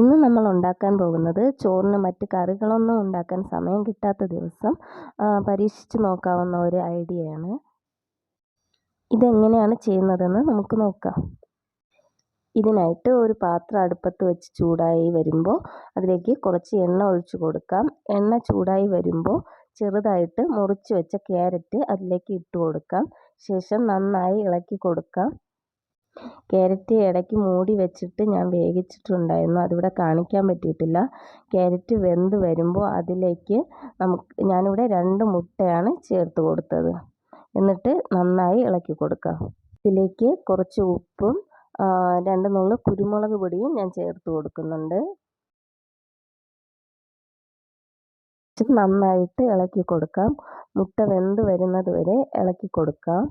ഇന്ന് നമ്മൾ ഉണ്ടാക്കാൻ പോകുന്നത് ചോറിന് മറ്റ് കറികളൊന്നും ഉണ്ടാക്കാൻ സമയം കിട്ടാത്ത ദിവസം പരീക്ഷിച്ച് നോക്കാവുന്ന ഒരു ഐഡിയയാണ് ഇതെങ്ങനെയാണ് ചെയ്യുന്നതെന്ന് നമുക്ക് നോക്കാം. ഇതിനായിട്ട് ഒരു പാത്രം അടുപ്പത്ത് വെച്ച് ചൂടായി വരുമ്പോൾ അതിലേക്ക് കുറച്ച് എണ്ണ ഒഴിച്ചു കൊടുക്കാം. എണ്ണ ചൂടായി വരുമ്പോൾ ചെറുതായിട്ട് മുറിച്ച് വെച്ച ക്യാരറ്റ് അതിലേക്ക് ഇട്ട് കൊടുക്കാം. ശേഷം നന്നായി ഇളക്കി കൊടുക്കാം. ക്യാരറ്റ് ഇടയ്ക്ക് മൂടി വെച്ചിട്ട് ഞാൻ വേവിച്ചിട്ടുണ്ടായിരുന്നു. അതിവിടെ കാണിക്കാൻ പറ്റിയിട്ടില്ല. ക്യാരറ്റ് വെന്ത് വരുമ്പോൾ അതിലേക്ക് നമുക്ക് ഞാനിവിടെ രണ്ട് മുട്ടയാണ് ചേർത്ത് കൊടുത്തത്. എന്നിട്ട് നന്നായി ഇളക്കി കൊടുക്കാം. ഇതിലേക്ക് കുറച്ച് ഉപ്പും രണ്ട് നുള്ളു കുരുമുളക് പൊടിയും ഞാൻ ചേർത്ത് കൊടുക്കുന്നുണ്ട്. നന്നായിട്ട് ഇളക്കി കൊടുക്കാം. മുട്ട വെന്ത് വരുന്നത് വരെ ഇളക്കി കൊടുക്കാം.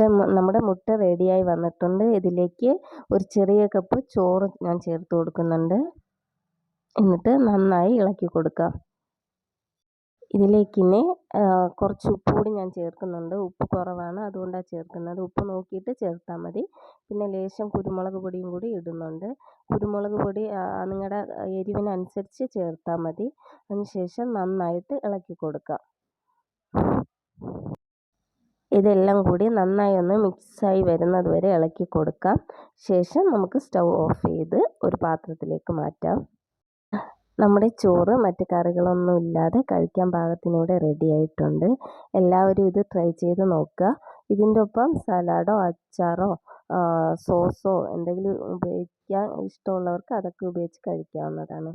ഇവിടെ നമ്മുടെ മുട്ട റെഡിയായി വന്നിട്ടുണ്ട്. ഇതിലേക്ക് ഒരു ചെറിയ കപ്പ് ചോറ് ഞാൻ ചേർത്ത് കൊടുക്കുന്നുണ്ട്. എന്നിട്ട് നന്നായി ഇളക്കി കൊടുക്കാം. ഇതിലേക്ക് ഇനി കുറച്ച് ഉപ്പ് കൂടി ഞാൻ ചേർക്കുന്നുണ്ട്. ഉപ്പ് കുറവാണ്. അതുകൊണ്ടാണ് ചേർക്കുന്നത്. ഉപ്പ് നോക്കിയിട്ട് ചേർത്താൽ മതി. പിന്നെ ലേശം കുരുമുളക് പൊടിയും കൂടി ഇടുന്നുണ്ട്. കുരുമുളക് പൊടി നിങ്ങളുടെ എരിവിനനുസരിച്ച് ചേർത്താൽ മതി. അതിനുശേഷം നന്നായിട്ട് ഇളക്കി കൊടുക്കാം. ഇതെല്ലാം കൂടി നന്നായി ഒന്ന് മിക്സായി വരുന്നത് വരെ ഇളക്കി കൊടുക്കാം. ശേഷം നമുക്ക് സ്റ്റൗ ഓഫ് ചെയ്ത് ഒരു പാത്രത്തിലേക്ക് മാറ്റാം. നമ്മുടെ ചോറ് മറ്റു കറികളൊന്നും ഇല്ലാതെ കഴിക്കാൻ പാകത്തിനൂടെ റെഡി ആയിട്ടുണ്ട്. എല്ലാവരും ഇത് ട്രൈ ചെയ്ത് നോക്കുക. ഇതിന്റെ ഒപ്പം സലാഡോ അച്ചാറോ സോസോ എന്തെങ്കിലും ഉപയോഗിക്കാൻ ഇഷ്ടമുള്ളവർക്ക് അതൊക്കെ ഉപയോഗിച്ച് കഴിക്കാവുന്നതാണ്.